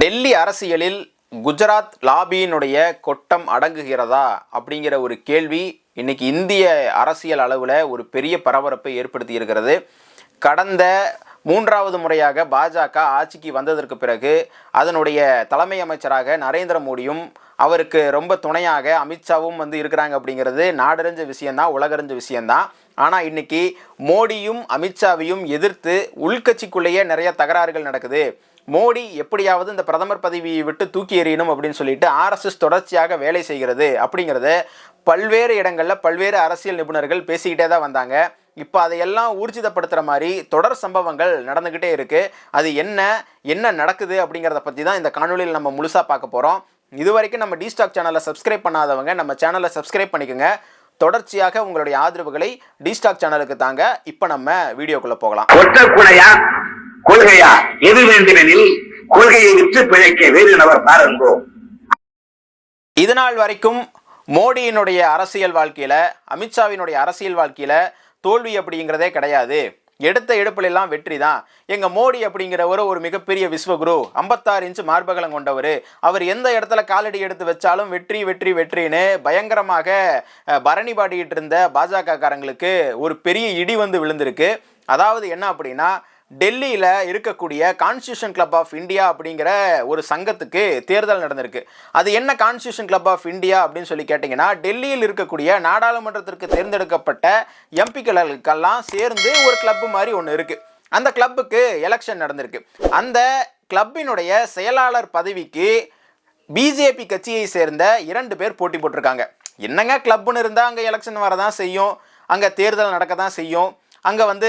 டெல்லி அரசியலில் குஜராத் லாபியினுடைய கொட்டம் அடங்குகிறதா அப்படிங்கிற ஒரு கேள்வி இன்னைக்கு இந்திய அரசியல் அளவில் ஒரு பெரிய பரபரப்பை ஏற்படுத்தி இருக்கிறது கடந்த மூன்றாவது முறையாக பாஜக ஆட்சிக்கு வந்ததற்கு பிறகு அதனுடைய தலைமை அமைச்சராக நரேந்திர மோடியும் அவருக்கு ரொம்ப துணையாக அமித்ஷாவும் வந்து இருக்கிறாங்க அப்படிங்கிறது நாடறிஞ்ச விஷயந்தான் உலகறிஞ்ச விஷயந்தான் ஆனால் இன்னைக்கு மோடியும் அமித்ஷாவையும் எதிர்த்து உள்கட்சிக்குள்ளேயே நிறைய தகராறுகள் நடக்குது. மோடி எப்படியாவது இந்த பிரதமர் பதவியை விட்டு தூக்கி எறியணும் அப்படின்னு சொல்லிட்டு ஆர்எஸ்எஸ் தொடர்ச்சியாக வேலை செய்கிறது அப்படிங்கிறத பல்வேறு இடங்களில் பல்வேறு அரசியல் நிபுணர்கள் பேசிக்கிட்டே தான் வந்தாங்க. இப்போ அதையெல்லாம் ஊர்ஜிதப்படுத்துகிற மாதிரி தொடர் சம்பவங்கள் நடந்துக்கிட்டே இருக்குது அது என்ன என்ன நடக்குது அப்படிங்கிறத பற்றி தான் இந்த காணொலியில் நம்ம முழுசாக பார்க்க போகிறோம் இது வரைக்கும் நம்ம டிஸ்டாக் சேனலை சப்ஸ்கிரைப் பண்ணாதவங்க நம்ம சேனலை சப்ஸ்கிரைப் பண்ணிக்கோங்க. தொடர்ச்சியாக உங்களுடைய ஆதரவுகளை டிஸ்டாக் சேனலுக்கு தாங்க. இப்போ நம்ம வீடியோக்குள்ளே போகலாம். கொள்கையா? எது வேண்டுமெனில் கொள்கையை விற்று பிழைக்க வேறு நபர் பாருங்கோ இது நாள் வரைக்கும் மோடியினுடைய அரசியல் வாழ்க்கையில அமித்ஷாவினுடைய அரசியல் வாழ்க்கையில தோல்வி அப்படிங்கிறதே கிடையாது. எடுத்த எடுப்பிலெல்லாம் வெற்றி தான். எங்கள் மோடி அப்படிங்கிறவர் ஒரு மிகப்பெரிய விஸ்வகுரு ஐம்பத்தாறு இன்ச்சு மார்பகலம் கொண்டவர். அவர் எந்த இடத்துல காலடி எடுத்து வச்சாலும் வெற்றி வெற்றி வெற்றின்னு பயங்கரமாக பரணி பாடிக்கிட்டு இருந்த பாஜக காரங்களுக்கு ஒரு பெரிய இடி வந்து விழுந்திருக்கு. அதாவது என்ன அப்படின்னா டெல்லியில் இருக்கக்கூடிய கான்ஸ்டியூஷன் கிளப் ஆஃப் இந்தியா அப்படிங்கிற ஒரு சங்கத்துக்கு தேர்தல் நடந்திருக்கு. அது என்ன கான்ஸ்டியூஷன் கிளப் ஆஃப் இந்தியா அப்படின்னு சொல்லி கேட்டிங்கன்னா டெல்லியில் இருக்கக்கூடிய நாடாளுமன்றத்திற்கு தேர்ந்தெடுக்கப்பட்ட எம்பிக்களுக்கெல்லாம் சேர்ந்து ஒரு கிளப்பு மாதிரி ஒன்று இருக்குது அந்த கிளப்புக்கு எலெக்ஷன் நடந்திருக்கு. அந்த கிளப்பினுடைய செயலாளர் பதவிக்கு பிஜேபி கட்சியை சேர்ந்த இரண்டு பேர் போட்டி போட்டிருக்காங்க. என்னங்க கிளப்புன்னு இருந்தால் அங்கே எலெக்ஷன் வரதான் செய்யும். அங்கே தேர்தல் நடக்க தான் செய்யும். அங்கே வந்து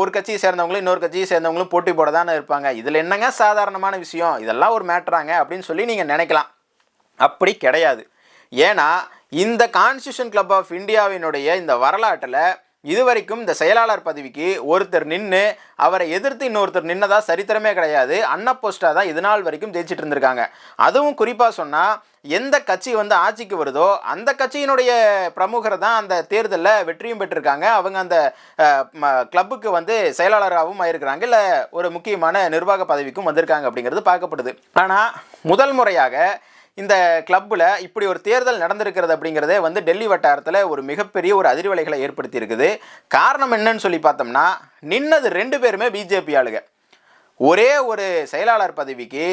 ஒரு கட்சியை சேர்ந்தவங்களும் இன்னொரு கட்சியை சேர்ந்தவங்களும் போட்டி போட தானே இருப்பாங்க. இதில் என்னங்க சாதாரணமான விஷயம்? இதெல்லாம் ஒரு மேட்ராங்க அப்படின்னு சொல்லி நீங்கள் நினைக்கலாம். அப்படி கிடையாது. ஏன்னா இந்த கான்ஸ்டியூஷன் கிளப் ஆஃப் இந்தியாவினுடைய இந்த வரலாற்றில் இதுவரைக்கும் இந்த செயலாளர் பதவிக்கு ஒருத்தர் நின்று அவரை எதிர்த்து இன்னொருத்தர் நின்னதா சரித்திரமே கிடையாது. அன்னப்போஸ்டா தான் இது நாள் வரைக்கும் ஜெயிச்சிட்டு இருந்திருக்காங்க. அதுவும் குறிப்பாக சொன்னால் எந்த கட்சி வந்து ஆட்சிக்கு வருதோ அந்த கட்சியினுடைய பிரமுகர் தான் அந்த தேர்தலில் வெற்றியும் பெற்றிருக்காங்க. அவங்க அந்த கிளப்புக்கு வந்து செயலாளராகவும் ஆயிருக்கிறாங்க. இல்லை ஒரு முக்கியமான நிர்வாக பதவிக்கும் வந்திருக்காங்க அப்படிங்கிறது பார்க்கப்படுது. ஆனால் முதல் முறையாக இந்த கிளப்பில் இப்படி ஒரு தேர்தல் நடந்திருக்கிறது அப்படிங்கிறதே வந்து டெல்லி வட்டாரத்தில் ஒரு மிகப்பெரிய ஒரு அதிர்வலைகளை ஏற்படுத்தி இருக்குது காரணம் என்னன்னு சொல்லி பார்த்தோம்னா நின்னது ரெண்டு பேருமே பிஜேபி ஆளுங்க. ஒரே ஒரு செயலாளர் பதவிக்கு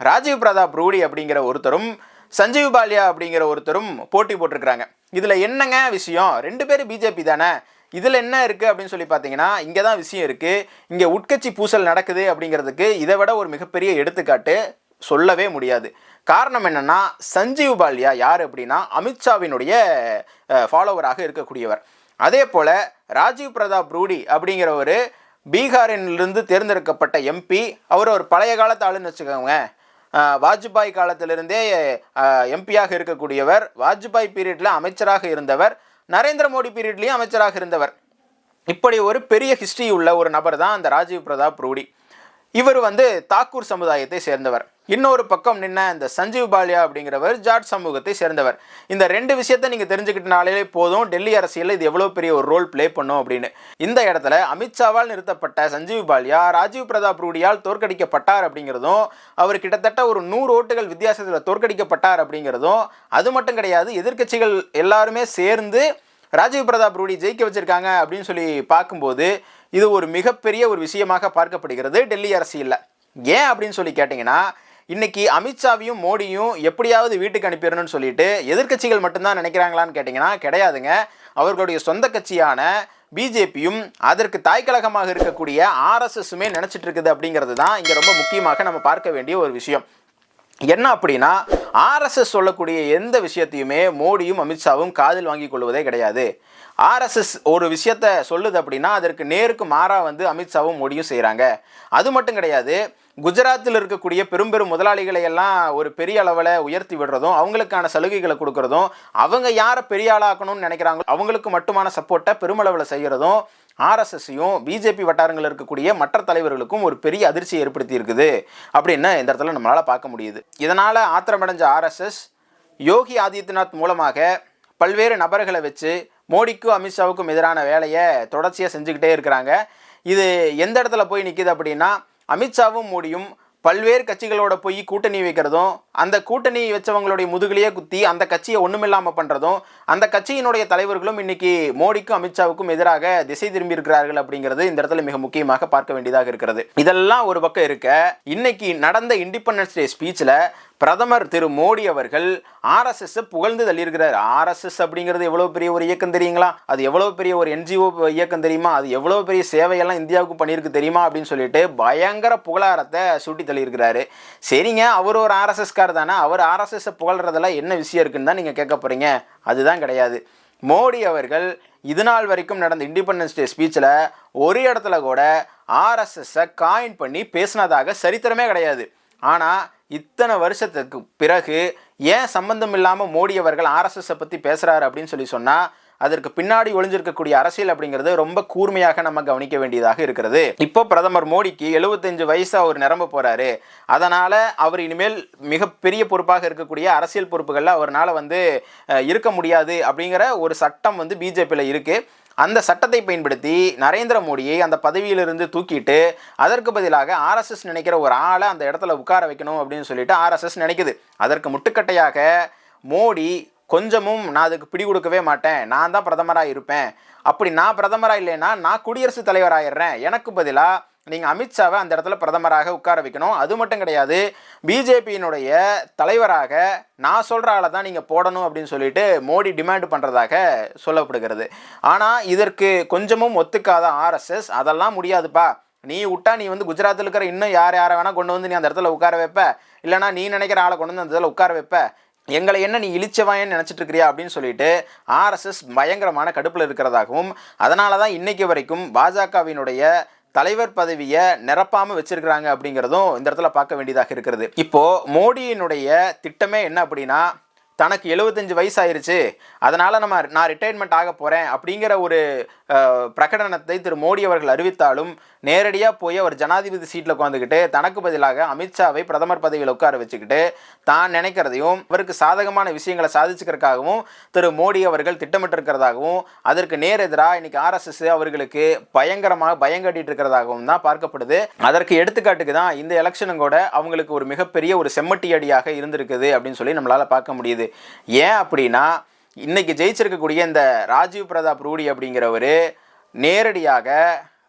ராஜீவ் பிரதாப் ரூடி அப்படிங்கிற ஒருத்தரும் சஞ்சீவ் பாலியா அப்படிங்கிற ஒருத்தரும் போட்டி போட்டிருக்கிறாங்க. இதில் என்னங்க விஷயம்? ரெண்டு பேரும் பிஜேபி தானே? இதில் என்ன இருக்குது அப்படின்னு சொல்லி பார்த்தீங்கன்னா இங்கே தான் விஷயம் இருக்குது இங்கே உட்கட்சி பூசல் நடக்குது அப்படிங்கிறதுக்கு இதை விட ஒரு மிகப்பெரிய எடுத்துக்காட்டு சொல்லவே முடியாது. காரணம் என்னன்னா சஞ்சீவ் பாலியா யார் அப்படின்னா அமித்ஷாவினுடைய ஃபாலோவராக இருக்கக்கூடியவர். அதே போல் ராஜீவ் பிரதாப் ரூடி அப்படிங்கிறவர் பீகாரிலிருந்து தேர்ந்தெடுக்கப்பட்ட எம்பி அவர் ஒரு பழைய காலத்து ஆளுன்னு வச்சுக்கோங்க. வாஜ்பாய் காலத்திலிருந்தே எம்பியாக இருக்கக்கூடியவர் வாஜ்பாய் பீரியடில் அமைச்சராக இருந்தவர் நரேந்திர மோடி பீரியட்லேயும் அமைச்சராக இருந்தவர். இப்படி ஒரு பெரிய ஹிஸ்ட்ரி உள்ள ஒரு நபர் தான் அந்த ராஜீவ் பிரதாப் ரூடி. இவர் வந்து தாக்கூர் சமுதாயத்தை சேர்ந்தவர். இன்னொரு பக்கம் நின்ன இந்த சஞ்சீவ் பாலியா அப்படிங்கிறவர் ஜாட் சமூகத்தை சேர்ந்தவர். இந்த ரெண்டு விஷயத்தை நீங்கள் தெரிஞ்சுக்கிட்டனாலே போதும். டெல்லி அரசியலில் இது எவ்வளோ பெரிய ஒரு ரோல் ப்ளே பண்ணும் அப்படின்னு. இந்த இடத்துல அமித்ஷாவால் நிறுத்தப்பட்ட சஞ்சீவ் பாலியா ராஜீவ் பிரதாப் ரூடியால் தோற்கடிக்கப்பட்டார் அப்படிங்கிறதும் அவர் கிட்டத்தட்ட ஒரு நூறு ஓட்டுகள் வித்தியாசத்தில் தோற்கடிக்கப்பட்டார் அப்படிங்கிறதும் அது மட்டும் கிடையாது எதிர்க்கட்சிகள் எல்லாருமே சேர்ந்து ராஜீவ் பிரதாப் ரூடி ஜெயிக்க வச்சுருக்காங்க அப்படின்னு சொல்லி பார்க்கும்போது இது ஒரு மிகப்பெரிய ஒரு விஷயமாக பார்க்கப்படுகிறது டெல்லி அரசியலில். ஏன் அப்படின்னு சொல்லி கேட்டிங்கன்னா இன்னைக்கு அமித்ஷாவையும் மோடியும் எப்படியாவது வீட்டுக்கு அனுப்பிடணும்னு சொல்லிட்டு எதிர்க்கட்சிகள் மட்டும்தான் நினைக்கிறாங்களான்னு கேட்டிங்கன்னா கிடையாதுங்க. அவர்களுடைய சொந்த கட்சியான பிஜேபியும் அதற்கு தாய்க்கழகமாக இருக்கக்கூடிய ஆர்எஸ்எஸ்ஸுமே நினச்சிட்டு இருக்குது அப்படிங்கிறது தான் இங்கே ரொம்ப முக்கியமாக நம்ம பார்க்க வேண்டிய ஒரு விஷயம். என்ன அப்படின்னா ஆர்எஸ்எஸ் சொல்லக்கூடிய எந்த விஷயத்தையுமே மோடியும் அமித்ஷாவும் காதில் வாங்கி கொள்வதே கிடையாது. ஆர்எஸ்எஸ் ஒரு விஷயத்த சொல்லுது அப்படின்னா அதற்கு நேருக்கு மாறாக வந்து அமித்ஷாவும் மோடியும் செய்கிறாங்க அது மட்டும் கிடையாது குஜராத்தில் இருக்கக்கூடிய பெரும் பெரும் முதலாளிகளை எல்லாம் ஒரு பெரிய அளவில் உயர்த்தி விடுறதும் அவங்களுக்கான சலுகைகளை கொடுக்கறதும் அவங்க யாரை பெரிய ஆளாக்கணும்னு நினைக்கிறாங்களோ அவங்களுக்கு மட்டுமான சப்போர்ட்டை பெருமளவில் செய்கிறதும் ஆர்எஸ்எஸ்ஸையும் பிஜேபி வட்டாரங்களில் இருக்கக்கூடிய மற்ற தலைவர்களுக்கும் ஒரு பெரிய அதிர்ச்சியை ஏற்படுத்தி இருக்குது அப்படின்னு இந்த இடத்துல நம்மளால் பார்க்க முடியுது. இதனால் ஆத்திரமடைஞ்ச ஆர்எஸ்எஸ் யோகி ஆதித்யநாத் மூலமாக பல்வேறு நபர்களை வச்சு மோடிக்கும் அமித்ஷாவுக்கும் எதிரான வேலையை தொடர்ச்சியாக செஞ்சுக்கிட்டே இருக்கிறாங்க. இது எந்த இடத்துல போய் நிற்கிது அப்படின்னா அமித்ஷாவும் மோடியும் பல்வேறு கட்சிகளோட போய் கூட்டணி வைக்கிறதும் அந்த கூட்டணி வச்சவங்களுடைய முதுகிலேயே குத்தி அந்த கட்சியை ஒன்றுமில்லாமல் பண்ணுறதும் அந்த கட்சியினுடைய தலைவர்களும் இன்னைக்கு மோடிக்கும் அமித்ஷாவுக்கும் எதிராக திசை திரும்பி இருக்கிறார்கள் அப்படிங்கிறது இந்த இடத்துல மிக முக்கியமாக பார்க்க வேண்டியதாக இருக்கிறது. இதெல்லாம் ஒரு பக்கம் இருக்க இன்னைக்கு நடந்த இண்டிபெண்டன்ஸ் டே ஸ்பீச்சில் பிரதமர் திரு மோடி அவர்கள் ஆர்எஸ்எஸ் புகழ்ந்து தள்ளியிருக்கிறார். ஆர்எஸ்எஸ் அப்படிங்கிறது எவ்வளோ பெரிய ஒரு இயக்கம் தெரியுங்களா? அது எவ்வளோ பெரிய ஒரு என்ஜிஓ இயக்கம் தெரியுமா? அது எவ்வளோ பெரிய சேவையெல்லாம் இந்தியாவுக்கு பண்ணியிருக்கு தெரியுமா? அப்படின்னு சொல்லிட்டு பயங்கர புகழாரத்தை சுட்டி தள்ளியிருக்கிறாரு. சரிங்க அவர் ஒரு ஆர்எஸ்எஸ்கார் தானே அவர் ஆர்எஸ்எஸ் புகழ்றதுல என்ன விஷயம் இருக்குன்னு தான் நீங்கள் கேட்க போகிறீங்க அதுதான் கிடையாது. மோடி அவர்கள் இது நாள் வரைக்கும் நடந்த இண்டிபெண்டன்ஸ் டே ஸ்பீச்சில் ஒரு இடத்துல கூட ஆர்எஸ்எஸ்ஸை காயின் பண்ணி பேசினதாக சரித்திரமே கிடையாது. ஆனால் இத்தனை வருஷத்துக்கு பிறகு ஏன் சம்பந்தம் இல்லாமல் மோடி அவர்கள் ஆர்எஸ்எஸ்ஸை பற்றி பேசுகிறாரு அப்படின்னு சொல்லி சொன்னால் அதற்கு பின்னாடி ஒளிஞ்சிருக்கக்கூடிய அரசியல் அப்படிங்கிறது ரொம்ப கூர்மையாக நம்ம கவனிக்க வேண்டியதாக இருக்கிறது. இப்போ பிரதமர் மோடிக்கு 75 வயசு அவர் நிரம்ப போகிறாரு அதனால் அவர் இனிமேல் மிகப்பெரிய பொறுப்பாக இருக்கக்கூடிய அரசியல் பொறுப்புகளில் அவரால் வந்து இருக்க முடியாது அப்படிங்கிற ஒரு சட்டம் வந்து பிஜேபியில் இருக்குது அந்த சட்டத்தை பயன்படுத்தி நரேந்திர மோடியை அந்த பதவியிலிருந்து தூக்கிட்டு அதற்கு பதிலாக ஆர்எஸ்எஸ் நினைக்கிற ஒரு ஆளை அந்த இடத்துல உட்கார வைக்கணும் அப்படின்னு சொல்லிட்டு ஆர்எஸ்எஸ் நினைக்குது. அதற்கு முட்டுக்கட்டையாக மோடி கொஞ்சமும் நான் அதுக்கு பிடி கொடுக்கவே மாட்டேன். நான் தான் பிரதமராக இருப்பேன் அப்படி நான் பிரதமராக இல்லைன்னா நான் குடியரசுத் தலைவராகிடுறேன் எனக்கு பதிலாக நீங்கள் அமித்ஷாவை அந்த இடத்துல பிரதமராக உட்கார வைக்கணும். அது மட்டும் கிடையாது பிஜேபியினுடைய தலைவராக நான் சொல்கிற ஆளை தான் நீங்கள் போடணும் அப்படின்னு சொல்லிட்டு மோடி டிமாண்ட் பண்ணுறதாக சொல்லப்படுகிறது. ஆனால் இதற்கு கொஞ்சமும் ஒத்துக்காத ஆர்எஸ்எஸ் அதெல்லாம் முடியாதுப்பா. நீ விட்டா நீ வந்து குஜராத்தில் இருக்கிற இன்னும் யார் யாரை வேணால் கொண்டு வந்து நீ அந்த இடத்துல உட்கார வைப்ப. இல்லைனா நீ நினைக்கிற ஆளை கொண்டு வந்து அந்த இடத்துல உட்கார வைப்ப. எங்களை என்ன நீ இழிச்சவாயன்னு நினச்சிட்டு இருக்கிறியா அப்படின்னு சொல்லிட்டு ஆர்எஸ்எஸ் பயங்கரமான கடுப்பில் இருக்கிறதாகவும் அதனால தான் இன்னைக்கு வரைக்கும் பாஜகவினுடைய தலைவர் பதவியை நிரப்பாமல் வச்சிருக்கிறாங்க அப்படிங்கிறதும் இந்த இடத்துல பார்க்க வேண்டியதாக இருக்கிறது. இப்போ மோடியினுடைய திட்டமே என்ன அப்படின்னா தனக்கு 75 வயசு ஆயிருச்சு அதனால் நம்ம நான் ரிட்டையர்மெண்ட் ஆக போகிறேன் அப்படிங்கிற ஒரு பிரகடனத்தை திரு மோடி அவர்கள் அறிவித்தாலும் நேரடியாக போய் அவர் ஜனாதிபதி சீட்டில் உட்காந்துக்கிட்டு தனக்கு பதிலாக அமித்ஷாவை பிரதமர் பதவியில் உட்கார வச்சுக்கிட்டு தான் நினைக்கிறதையும் அவருக்கு சாதகமான விஷயங்களை சாதிச்சுக்கிறதுக்காகவும் திரு மோடி அவர்கள் திட்டமிட்டிருக்கிறதாகவும் அதற்கு நேர் எதிராக இன்னைக்கு ஆர்எஸ்எஸ் அவர்களுக்கு பயங்கரமாக பயங்கட்டிட்டு இருக்கிறதாகவும் தான் பார்க்கப்படுது. அதற்கு எடுத்துக்காட்டுக்கு தான் இந்த எலெக்ஷனும் கூட அவங்களுக்கு ஒரு மிகப்பெரிய ஒரு செம்மட்டி அடியாக இருந்திருக்குது அப்படின்னு சொல்லி நம்மளால் பார்க்க முடியுது. ஏன் அப்படின்னா இன்றைக்கி ஜெயிச்சிருக்கக்கூடிய இந்த ராஜீவ் பிரதாப் ரூடி அப்படிங்கிறவர் நேரடியாக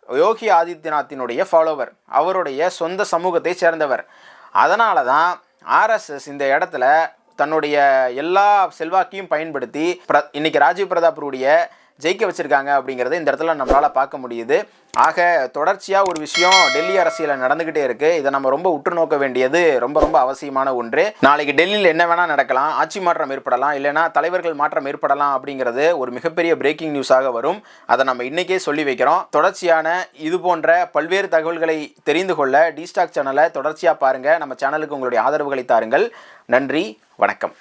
யோகி ஆதித்யநாத்தினுடைய ஃபாலோவர் அவருடைய சொந்த சமூகத்தை சேர்ந்தவர். அதனால தான் ஆர்எஸ்எஸ் இந்த இடத்துல தன்னுடைய எல்லா செல்வாக்கையும் பயன்படுத்தி பிர இன்னைக்கு ராஜீவ் பிரதாப் ரூடிய ஜெயிக்க வச்சுருக்காங்க அப்படிங்கிறத இந்த இடத்துல நம்மளால் பார்க்க முடியுது. ஆக தொடர்ச்சியாக ஒரு விஷயம் டெல்லி அரசியலில் நடந்துக்கிட்டே இருக்குது இதை நம்ம ரொம்ப உற்று நோக்க வேண்டியது ரொம்ப ரொம்ப அவசியமான ஒன்று. நாளைக்கு டெல்லியில் என்ன வேணால் நடக்கலாம். ஆட்சி மாற்றம் ஏற்படலாம். இல்லைன்னா தலைவர்கள் மாற்றம் ஏற்படலாம் அப்படிங்கிறது ஒரு மிகப்பெரிய பிரேக்கிங் நியூஸாக வரும். அதை நம்ம இன்றைக்கே சொல்லி வைக்கிறோம். தொடர்ச்சியான இது போன்ற பல்வேறு தகவல்களை தெரிந்து கொள்ள டிஸ்டாக் சேனலை தொடர்ச்சியாக பாருங்கள் நம்ம சேனலுக்கு உங்களுடைய ஆதரவுகளை தாருங்கள். நன்றி வணக்கம்.